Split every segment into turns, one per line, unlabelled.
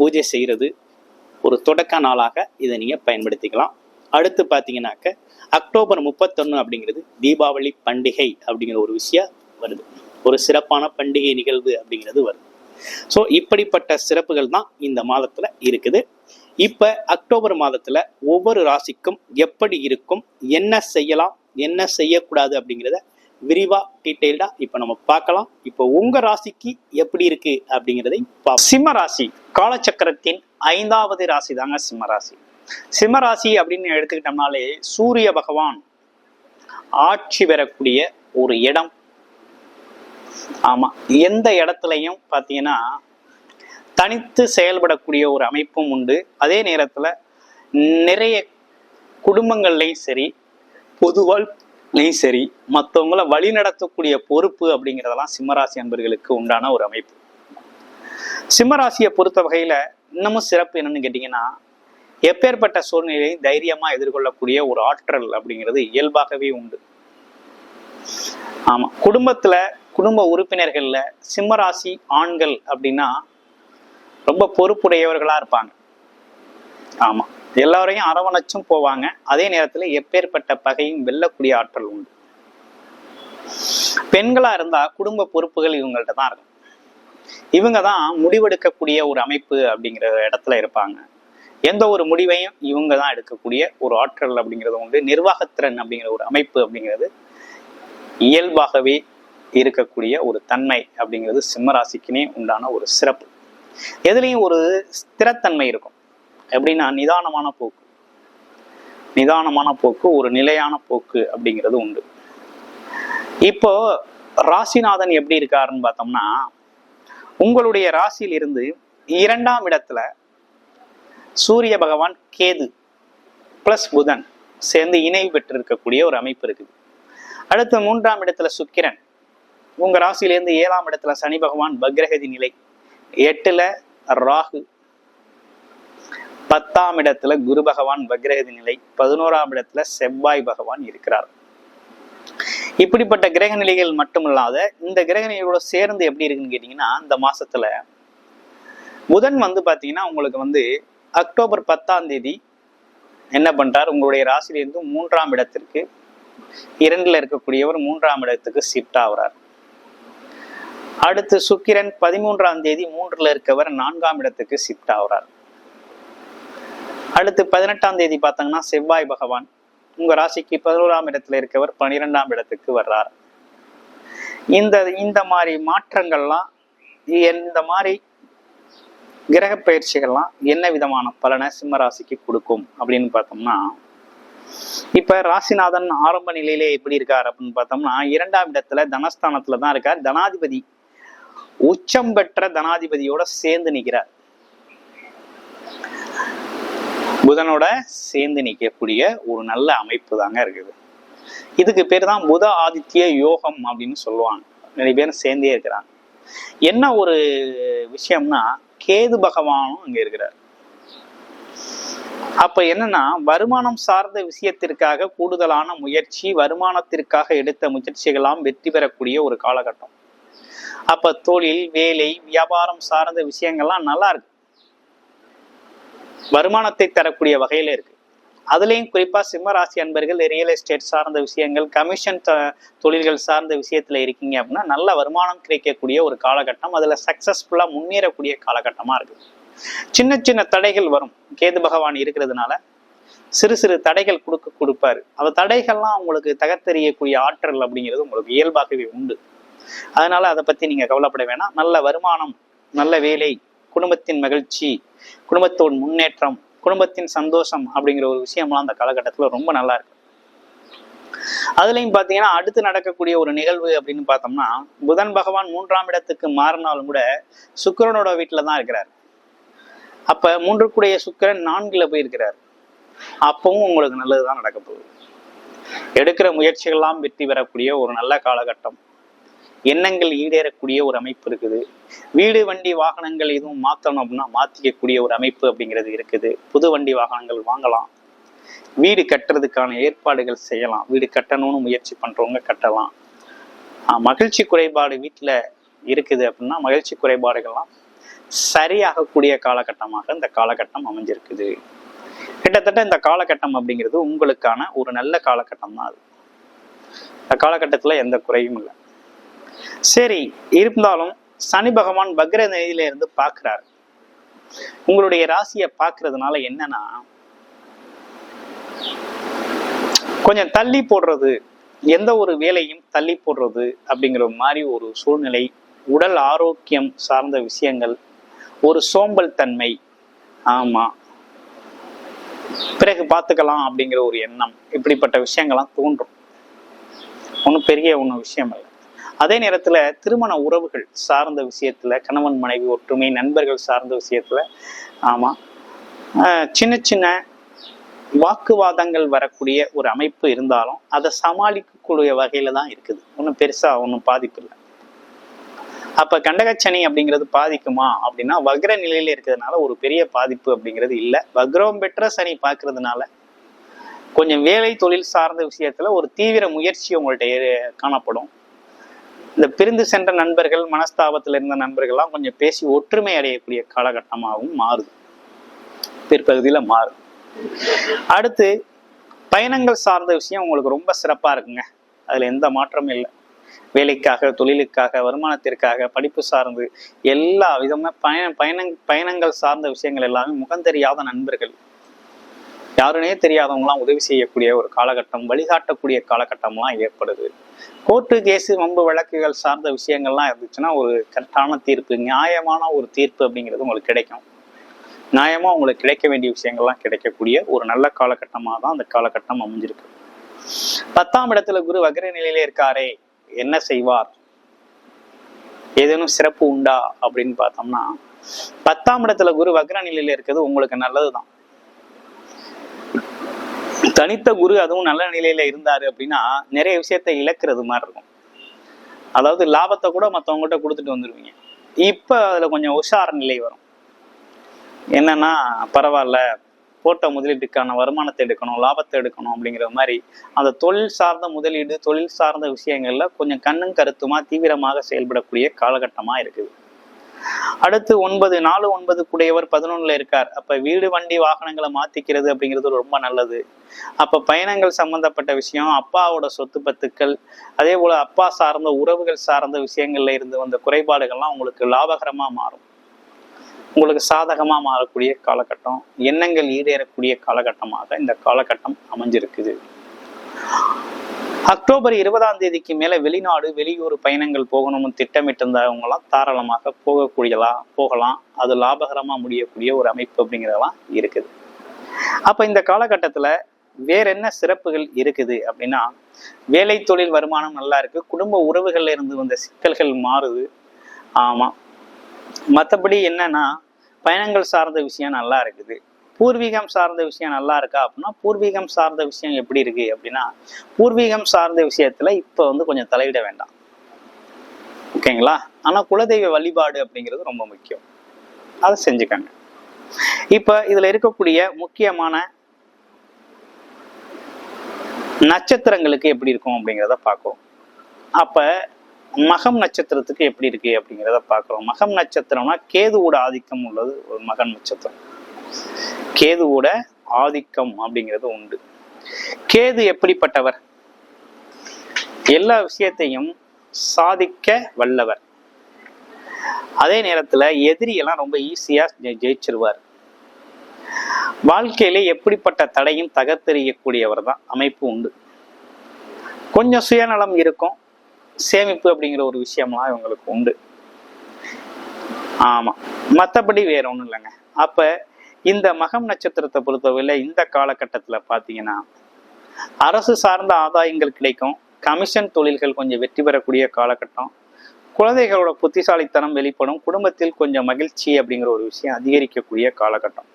பூஜை செய்கிறது ஒரு தொடக்க நாளாக இதை நீங்கள் பயன்படுத்திக்கலாம். அடுத்து பார்த்தீங்கன்னாக்க அக்டோபர் முப்பத்தொன்று அப்படிங்கிறது தீபாவளி பண்டிகை அப்படிங்கிற ஒரு விஷயம் வருது. ஒரு சிறப்பான பண்டிகை நிகழ்வு அப்படிங்கிறது வருது. ஸோ இப்படிப்பட்ட சிறப்புகள் தான் இந்த மாதத்தில் இருக்குது. இப்போ அக்டோபர் மாதத்தில் ஒவ்வொரு ராசிக்கும் எப்படி இருக்கும் என்ன செய்யலாம் என்ன செய்யக்கூடாது அப்படிங்கிறத விரிவா டீட்டெயில்டா இப்போ நம்ம பார்க்கலாம். இப்போ உங்க ராசிக்கு எப்படி இருக்கு அப்படிங்கிறதை பார்ப்போம். சிம்ம ராசி காலச்சக்கரத்தின் ஐந்தாவது ராசி தாங்க சிம்ம ராசி. சிம்ம ராசி அப்படின்னு எடுத்துக்கிட்டோம்னாலே சூரிய பகவான் ஆட்சி பெறக்கூடிய ஒரு இடம். ஆமா எந்த இடத்துலையும் பார்த்தீங்கன்னா தனித்து செயல்படக்கூடிய ஒரு அமைப்பும் உண்டு. அதே நேரத்துல நிறைய குடும்பங்கள்லையும் சரி பொதுவாழ் நீ சரி மற்றவங்கள வழி நடத்தக்கூடிய பொறுப்பு அப்படிங்கிறதெல்லாம் சிம்மராசி அன்பர்களுக்கு உண்டான ஒரு அமைப்பு. சிம்மராசியை பொறுத்த வகையில இன்னமும் சிறப்பு என்னன்னு கேட்டீங்கன்னா எப்பேற்பட்ட சூழ்நிலையை தைரியமா எதிர்கொள்ளக்கூடிய ஒரு ஆற்றல் அப்படிங்கிறது இயல்பாகவே உண்டு. ஆமா குடும்பத்துல குடும்ப உறுப்பினர்கள்ல சிம்மராசி ஆண்கள் அப்படின்னா ரொம்ப பொறுப்புடையவர்களா இருப்பாங்க. ஆமா எல்லாரையும் அரவணைச்சும் போவாங்க. அதே நேரத்துல எப்பேற்பட்ட பகையும் வெல்லக்கூடிய ஆற்றல் உண்டு. பெண்களா இருந்தா குடும்ப பொறுப்புகள் இவங்கள்ட்ட தான் இருக்கும். இவங்க தான் முடிவெடுக்கக்கூடிய ஒரு அமைப்பு அப்படிங்கிற இடத்துல இருப்பாங்க. எந்த ஒரு முடிவையும் இவங்க தான் எடுக்கக்கூடிய ஒரு ஆற்றல் அப்படிங்கிறது உண்டு. நிர்வாகத்திறன் அப்படிங்கிற ஒரு அமைப்பு அப்படிங்கிறது இயல்பாகவே இருக்கக்கூடிய ஒரு தன்மை அப்படிங்கிறது சிம்மராசிக்குனே உண்டான ஒரு சிறப்பு. எதுலேயும் ஒரு ஸ்திரத்தன்மை இருக்கும். எப்படின்னா நிதானமான போக்கு. நிதானமான போக்கு ஒரு நிலையான போக்கு அப்படிங்கிறது உண்டு. இப்போ ராசிநாதன் எப்படி இருக்காருன்னு பார்த்தோம்னா உங்களுடைய ராசியில் இருந்து இரண்டாம் இடத்துல சூரிய பகவான் கேது பிளஸ் புதன் சேர்ந்து இணை பெற்று இருக்கக்கூடிய ஒரு அமைப்பு இருக்குது. அடுத்து மூன்றாம் இடத்துல சுக்கிரன். உங்க ராசியிலேருந்து ஏழாம் இடத்துல சனி பகவான் பக்ரகதி நிலை. எட்டுல ராகு பத்தாம் இடத்துல குரு பகவான் வக்ரகதி நிலை பதினோராம் இடத்துல செவ்வாய் பகவான் இருக்கிறார். இப்படிப்பட்ட கிரக நிலைகள் மட்டுமல்லாத இந்த கிரக நிலைகளோட சேர்ந்து எப்படி இருக்குன்னு கேட்டீங்கன்னா இந்த மாசத்துல புதன் வந்து பாத்தீங்கன்னா உங்களுக்கு வந்து அக்டோபர் பத்தாம் தேதி என்ன பண்றார்? உங்களுடைய ராசியிலிருந்து மூன்றாம் இடத்திற்கு இரண்டுல இருக்கக்கூடியவர் மூன்றாம் இடத்துக்கு ஷிஃப்ட் ஆகுறார். அடுத்து சுக்கிரன் பதிமூன்றாம் தேதி மூன்றுல இருக்கவர் நான்காம் இடத்துக்கு ஷிஃப்ட் ஆகுறார். அடுத்து பதினெட்டாம் தேதி பார்த்தாங்கன்னா செவ்வாய் பகவான். உங்க ராசிக்கு பதினோராம் இடத்துல இருக்கவர் பனிரெண்டாம் இடத்துக்கு வர்றார். இந்த இந்த மாதிரி மாற்றங்கள்லாம் இந்த மாதிரி கிரக பயிற்சிகள்லாம் என்ன விதமான பலனை சிம்ம ராசிக்கு கொடுக்கும் அப்படின்னு பார்த்தோம்னா இப்ப ராசிநாதன் ஆரம்ப நிலையிலே எப்படி இருக்கார் அப்படின்னு பார்த்தோம்னா இரண்டாம் இடத்துல தனஸ்தானத்துல தான் இருக்கார். தனாதிபதி உச்சம் பெற்ற தனாதிபதியோட சேர்ந்து நிற்கிறார் புதனோட சேர்ந்து நிற்கக்கூடிய ஒரு நல்ல அமைப்பு தாங்க இருக்குது. இதுக்கு பேர் தான் புத ஆதித்ய யோகம் அப்படின்னு சொல்லுவாங்க. நிறைய பேர் சேர்ந்தே இருக்கிறாங்க. என்ன ஒரு விஷயம்னா கேது பகவானும் அங்க இருக்கிறார். அப்ப என்னன்னா வருமானம் சார்ந்த விஷயத்திற்காக கூடுதலான முயற்சி வருமானத்திற்காக எடுத்த முயற்சிகளாம் வெற்றி பெறக்கூடிய ஒரு காலகட்டம். அப்ப தொழில் வேலை வியாபாரம் சார்ந்த விஷயங்கள்லாம் நல்லா இருக்கு. வருமானத்தை தரக்கூடிய வகையில இருக்கு. அதுலேயும் குறிப்பாக சிம்ம ராசி அன்பர்கள் ரியல் எஸ்டேட் சார்ந்த விஷயங்கள் கமிஷன் தொழில்கள் சார்ந்த விஷயத்துல இருக்கீங்க அப்படின்னா நல்ல வருமானம் கிடைக்கக்கூடிய ஒரு காலகட்டம். அதில் சக்ஸஸ்ஃபுல்லாக முன்னேறக்கூடிய காலகட்டமாக இருக்கு. சின்ன சின்ன தடைகள் வரும். கேது பகவான் இருக்கிறதுனால சிறு சிறு தடைகள் கொடுக்க கொடுப்பாரு. அந்த தடைகள்லாம் உங்களுக்கு தகர்த்தெறியக்கூடிய ஆற்றல் அப்படிங்கிறது உங்களுக்கு இயல்பாகவே உண்டு. அதனால அதை பற்றி நீங்கள் கவலைப்பட வேணாம். நல்ல வருமானம் நல்ல வேலை குடும்பத்தின் மகிழ்ச்சி குடும்பத்தோட முன்னேற்றம் குடும்பத்தின் சந்தோஷம் அப்படிங்கிற ஒரு விஷயம்லாம் அந்த காலகட்டத்துல ரொம்ப நல்லா இருக்கு. அதுலயும் பாத்தீங்கன்னா அடுத்து நடக்கக்கூடிய ஒரு நிகழ்வு அப்படின்னு பார்த்தோம்னா புதன் பகவான் மூன்றாம் இடத்துக்கு மாறினாலும் கூட சுக்கிரனோட வீட்டில தான் இருக்கிறார். அப்ப மூன்றுக்குடைய சுக்கிரன் நான்குல போயிருக்கிறார். அப்பவும் உங்களுக்கு நல்லதுதான் நடக்க போகுது. எடுக்கிற முயற்சிகள்லாம் வெற்றி பெறக்கூடிய ஒரு நல்ல காலகட்டம். எண்ணங்கள் ஈடேறக்கூடிய ஒரு அமைப்பு இருக்குது. வீடு வண்டி வாகனங்கள் எதுவும் மாற்றணும் அப்படின்னா மாற்றிக்கக்கூடிய ஒரு அமைப்பு அப்படிங்கிறது இருக்குது. புது வண்டி வாகனங்கள் வாங்கலாம். வீடு கட்டுறதுக்கான ஏற்பாடுகள் செய்யலாம். வீடு கட்டணும்னு முயற்சி பண்ணுறவங்க கட்டலாம். மகிழ்ச்சி குறைபாடு வீட்டில் இருக்குது அப்படின்னா மகிழ்ச்சி குறைபாடுகள்லாம் சரியாகக்கூடிய காலகட்டமாக இந்த காலகட்டம் அமைஞ்சிருக்குது. கிட்டத்தட்ட இந்த காலகட்டம் அப்படிங்கிறது உங்களுக்கான ஒரு நல்ல காலகட்டம் தான் அது. இந்த காலகட்டத்தில் எந்த குறையும் இல்லை. சரி இருந்தாலும் சனி பகவான் பக்ர நிலையில இருந்து பார்க்கிறார். உங்களுடைய ராசியை பார்க்கறதுனால என்னன்னா கொஞ்சம் தள்ளி போடுறது எந்த ஒரு வேலையும் தள்ளி போடுறது அப்படிங்கிற மாதிரி ஒரு சூழ்நிலை உடல் ஆரோக்கியம் சார்ந்த விஷயங்கள் ஒரு சோம்பல் தன்மை ஆமா பிறகு பார்த்துக்கலாம் அப்படிங்கிற ஒரு எண்ணம் இப்படிப்பட்ட விஷயங்கள்லாம் தோன்றும். ஒன்றும் பெரிய ஒன்றும் விஷயம் இல்லை. அதே நேரத்துல திருமண உறவுகள் சார்ந்த விஷயத்துல கணவன் மனைவி ஒற்றுமை நண்பர்கள் சார்ந்த விஷயத்துல ஆமா சின்ன சின்ன வாக்குவாதங்கள் வரக்கூடிய ஒரு அமைப்பு இருந்தாலும் அதை சமாளிக்கக்கூடிய வகையில தான் இருக்குது. ஒன்றும் பெருசா ஒன்றும் பாதிப்பு இல்லை. அப்ப கண்டகச்சனி அப்படிங்கிறது பாதிக்குமா? அப்படின்னா வக்ர நிலையில இருக்கிறதுனால ஒரு பெரிய பாதிப்பு அப்படிங்கிறது இல்லை. வக்ரம் பெற்ற சனி பார்க்கறதுனால கொஞ்சம் வேலை தொழில் சார்ந்த விஷயத்துல ஒரு தீவிர முயற்சி உங்கள்கிட்ட காணப்படும். இந்த பிரிந்து சென்ற நண்பர்கள் மனஸ்தாபத்தில் இருந்த நண்பர்கள்லாம் கொஞ்சம் பேசி ஒற்றுமை அடையக்கூடிய காலகட்டமாகவும் மாறுது. பிற்பகுதியில் மாறும். அடுத்து பயணங்கள் சார்ந்த விஷயம் உங்களுக்கு ரொம்ப சிறப்பாக இருக்குங்க. அதில் எந்த மாற்றமும் இல்லை. வேலைக்காக தொழிலுக்காக வருமானத்திற்காக படிப்பு சார்ந்து எல்லா விதமான பயண பயண பயணங்கள் சார்ந்த விஷயங்கள் எல்லாமே முகந்தெரியாத நண்பர்கள். யாருனே தெரியாதவங்களாம் உதவி செய்யக்கூடிய ஒரு காலகட்டம் வழிகாட்டக்கூடிய காலகட்டம்லாம் ஏற்படுது. கோர்ட்டு கேஸு வம்பு வழக்குகள் சார்ந்த விஷயங்கள்லாம் இருந்துச்சுன்னா ஒரு கரெக்டான தீர்ப்பு நியாயமான ஒரு தீர்ப்பு அப்படிங்கிறது உங்களுக்கு கிடைக்கும். நியாயமாக உங்களுக்கு கிடைக்க வேண்டிய விஷயங்கள்லாம் கிடைக்கக்கூடிய ஒரு நல்ல காலகட்டமாக தான் அந்த காலகட்டம் அமைஞ்சிருக்கு. பத்தாம் இடத்துல குரு வகர நிலையில இருக்காரே என்ன செய்வார்? ஏதேனும் சிறப்பு உண்டா அப்படின்னு பார்த்தோம்னா பத்தாம் இடத்துல குரு வக்ர நிலையில இருக்கிறது உங்களுக்கு நல்லதுதான். தனித்த குரு அதுவும் நல்ல நிலையில இருந்தாரு அப்படின்னா நிறைய விஷயத்த இழக்கிறது மாதிரி இருக்கும். அதாவது லாபத்தை கூட மற்றவங்ககிட்ட கொடுத்துட்டு வந்துடுவீங்க இப்போ அதில் கொஞ்சம் உஷார நிலை வரும். என்னன்னா பரவாயில்ல போட்ட முதலீட்டுக்கான வருமானத்தை எடுக்கணும் லாபத்தை எடுக்கணும் அப்படிங்கிற மாதிரி அந்த தொழில் சார்ந்த முதலீடு தொழில் சார்ந்த விஷயங்கள்ல கொஞ்சம் கண்ணும் கருத்துமா தீவிரமாக செயல்படக்கூடிய காலகட்டமா இருக்குது. அடுத்து ஒன்பது நாலு ஒன்பது கூடையவர் பதினொன்னுல இருக்கார். அப்ப வீடு வண்டி வாகனங்களை மாத்திக்கிறது அப்படிங்கிறது ரொம்ப நல்லது. அப்ப பயணங்கள் சம்பந்தப்பட்ட விஷயம் அப்பாவோட சொத்து பத்துக்கள் அதே போல அப்பா சார்ந்த உறவுகள் சார்ந்த விஷயங்கள்ல இருந்து வந்த குறைபாடுகள்லாம் உங்களுக்கு லாபகரமா மாறும். உங்களுக்கு சாதகமா மாறக்கூடிய காலகட்டம் எண்ணங்கள் ஈடேறக்கூடிய காலகட்டமாக இந்த காலகட்டம் அமைஞ்சிருக்குது. அக்டோபர் இருபதாம் தேதிக்கு மேலே வெளிநாடு வெளியூர் பயணங்கள் போகணும்னு திட்டமிட்டிருந்தவங்களாம் தாராளமாக போகக்கூடியலாம் போகலாம். அது லாபகரமா முடியக்கூடிய ஒரு அமைப்பு அப்படிங்கிறதெல்லாம் இருக்குது. அப்ப இந்த காலகட்டத்துல வேற என்ன சிறப்புகள் இருக்குது அப்படின்னா வேலை தொழில் வருமானம் நல்லா இருக்கு. குடும்ப உறவுகள்ல இருந்து வந்த சிக்கல்கள் மாறுது. ஆமா. மற்றபடி என்னன்னா பயணங்கள் சார்ந்த விஷயம் நல்லா இருக்குது. பூர்வீகம் சார்ந்த விஷயம் நல்லா இருக்கா அப்படின்னா பூர்வீகம் சார்ந்த விஷயம் எப்படி இருக்கு அப்படின்னா பூர்வீகம் சார்ந்த விஷயத்துல இப்ப வந்து கொஞ்சம் தலையிட வேண்டாம். ஓகேங்களா ஆனா குலதெய்வ வழிபாடு அப்படிங்கிறது ரொம்ப முக்கியம். அதை செஞ்சுக்கங்க. இப்ப இதுல இருக்கக்கூடிய முக்கியமான நட்சத்திரங்களுக்கு எப்படி இருக்கும் அப்படிங்கிறத பார்க்கும் அப்ப மகம் நட்சத்திரத்துக்கு எப்படி இருக்கு அப்படிங்கிறத பார்க்குறோம். மகம் நட்சத்திரம்னா கேதுவோட ஆதிக்கம் உள்ளது ஒரு மகன் நட்சத்திரம். கேதுவோட ஆதிக்கம் அப்படிங்கிறது உண்டு. கேது எப்படிப்பட்டவர்? எல்லா விஷயத்தையும் சாதிக்க வல்லவர். அதே நேரத்துல எதிரியெல்லாம் ரொம்ப ஈஸியா ஜெயிச்சிருவார். வாழ்க்கையில எப்படிப்பட்ட தடையும் தகர்த்தெறியக்கூடியவர் தான் அமைப்பு உண்டு. கொஞ்சம் சுயநலம் இருக்கும். சேமிப்பு அப்படிங்கிற ஒரு விஷயம்லாம் இவங்களுக்கு உண்டு. ஆமா. மற்றபடி வேற ஒன்றும் இல்லைங்க. அப்ப இந்த மகம் நட்சத்திரத்தை பொறுத்தவரையில இந்த காலகட்டத்தில் பார்த்தீங்கன்னா அரசு சார்ந்த ஆதாயங்கள் கிடைக்கும். கமிஷன் தொழில்கள் கொஞ்சம் வெற்றி பெறக்கூடிய காலகட்டம். குழந்தைகளோட புத்திசாலித்தனம் வெளிப்படும். குடும்பத்தில் கொஞ்சம் மகிழ்ச்சி அப்படிங்கிற ஒரு விஷயம் அதிகரிக்கக்கூடிய காலகட்டம்.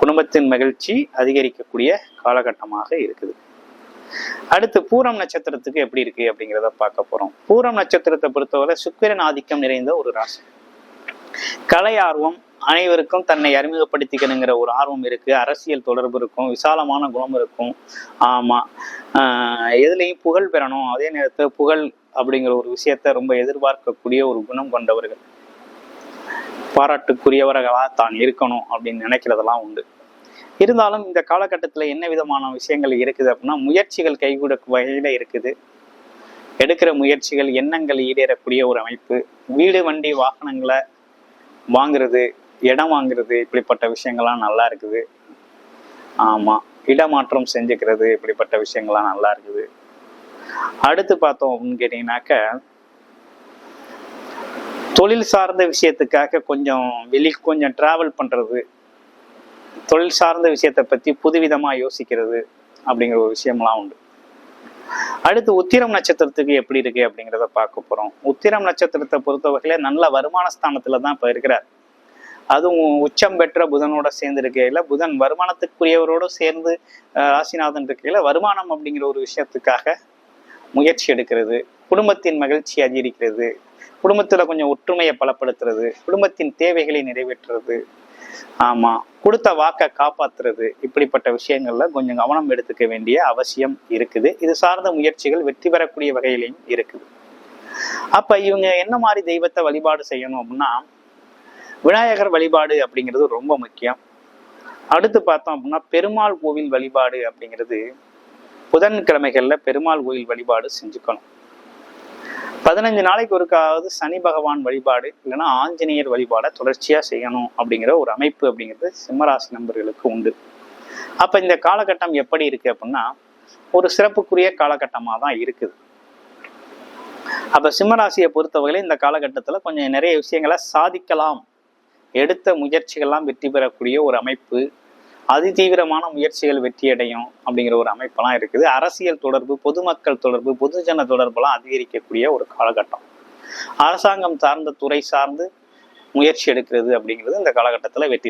குடும்பத்தின் மகிழ்ச்சி அதிகரிக்கக்கூடிய காலகட்டமாக இருக்குது. அடுத்து பூரம் நட்சத்திரத்துக்கு எப்படி இருக்கு அப்படிங்கிறத பார்க்க போறோம். பூரம் நட்சத்திரத்தை பொறுத்தவரை சுக்கிரன் ஆதிக்கம் நிறைந்த ஒரு ராசி. கலை ஆர்வம் அனைவருக்கும் தன்னை அறிமுகப்படுத்திக்கணுங்கிற ஒரு ஆர்வம் இருக்கு. அரசியல் தொடர்பு இருக்கும். விசாலமான குணம் இருக்கும். ஆமா. எதுலையும் புகழ் பெறணும். அதே நேரத்தில் புகழ் அப்படிங்கிற ஒரு விஷயத்த ரொம்ப எதிர்பார்க்கக்கூடிய ஒரு குணம் கொண்டவர்கள். பாராட்டுக்குரியவர்களா தான் இருக்கணும் அப்படின்னு நினைக்கிறதெல்லாம் உண்டு. இருந்தாலும் இந்த காலகட்டத்தில் என்ன விதமான விஷயங்கள் இருக்குது அப்படின்னா முயற்சிகள் கைகூட வகையில இருக்குது. எடுக்கிற முயற்சிகள் எண்ணங்கள் ஈடேறக்கூடிய ஒரு அமைப்பு. வீடு வண்டி வாகனங்களை வாங்குறது இடம் வாங்குறது இப்படிப்பட்ட விஷயங்கள்லாம் நல்லா இருக்குது. ஆமாம் இடமாற்றம் செஞ்சுக்கிறது இப்படிப்பட்ட விஷயங்கள்லாம் நல்லா இருக்குது. அடுத்து பார்த்தோம் அப்படின்னு கேட்டீங்கன்னாக்க தொழில் சார்ந்த விஷயத்துக்காக கொஞ்சம் வெளி கொஞ்சம் ட்ராவல் பண்ணுறது தொழில் சார்ந்த விஷயத்தை பற்றி புதுவிதமாக யோசிக்கிறது அப்படிங்கிற ஒரு விஷயம்லாம் உண்டு. அடுத்து உத்திரம் நட்சத்திரத்துக்கு எப்படி இருக்கு அப்படிங்கிறத பார்க்க போறோம். உத்திரம் நட்சத்திரத்தை பொறுத்தவரையில நல்ல வருமான ஸ்தானத்துல தான் இப்ப இருக்கிறார். அதுவும் உச்சம் பெற்ற புதனோட சேர்ந்து இருக்கையில புதன் வருமானத்துக்குரியவரோட சேர்ந்து ராசிநாதன் இருக்கையில வருமானம் அப்படிங்கிற ஒரு விஷயத்துக்காக முயற்சி எடுக்கிறது. குடும்பத்தின் மகிழ்ச்சி அதிகரிக்கிறது. குடும்பத்துல கொஞ்சம் ஒற்றுமையை பலப்படுத்துறது. குடும்பத்தின் தேவைகளை நிறைவேற்றுறது. ஆமா கொடுத்த வாக்கை காப்பாத்துறது. இப்படிப்பட்ட விஷயங்கள்ல கொஞ்சம் கவனம் எடுத்துக்க வேண்டிய அவசியம் இருக்குது. இது சார்ந்த முயற்சிகள் வெற்றி பெறக்கூடிய வகையிலையும் இருக்குது. அப்ப இவங்க என்ன மாதிரி தெய்வத்தை வழிபாடு செய்யணும் அப்படின்னா விநாயகர் வழிபாடு அப்படிங்கிறது ரொம்ப முக்கியம். அடுத்து பார்த்தோம் அப்படின்னா பெருமாள் கோவில் வழிபாடு அப்படிங்கிறது புதன்கிழமைகளில் பெருமாள் கோவில் வழிபாடு செஞ்சுக்கணும். பதினஞ்சு நாளைக்கு ஒருக்காவது சனி பகவான் வழிபாடு இல்லைன்னா ஆஞ்சநேயர் வழிபாடை தொடர்ச்சியாக செய்யணும் அப்படிங்கிற ஒரு அமைப்பு அப்படிங்கிறது சிம்மராசி நண்பர்களுக்கு உண்டு. அப்போ இந்த காலகட்டம் எப்படி இருக்கு அப்படின்னா ஒரு சிறப்புக்குரிய காலகட்டமாக தான் இருக்குது. அப்போ சிம்மராசியை பொறுத்தவரையில இந்த காலகட்டத்தில் கொஞ்சம் நிறைய விஷயங்களை சாதிக்கலாம் எடுத்த முயற்சிகள்லாம் வெற்றி பெறக்கூடிய ஒரு அமைப்பு அதிதீவிரமான முயற்சிகள் வெற்றியடையும் அப்படிங்கிற ஒரு அமைப்பெல்லாம் இருக்குது. அரசியல் தொடர்பு பொதுமக்கள் தொடர்பு பொதுஜன தொடர்பெல்லாம் அதிகரிக்கக்கூடிய ஒரு காலகட்டம். அரசாங்கம் சார்ந்த துறை சார்ந்து முயற்சி எடுக்கிறது அப்படிங்கிறது இந்த காலகட்டத்தில் வெற்றி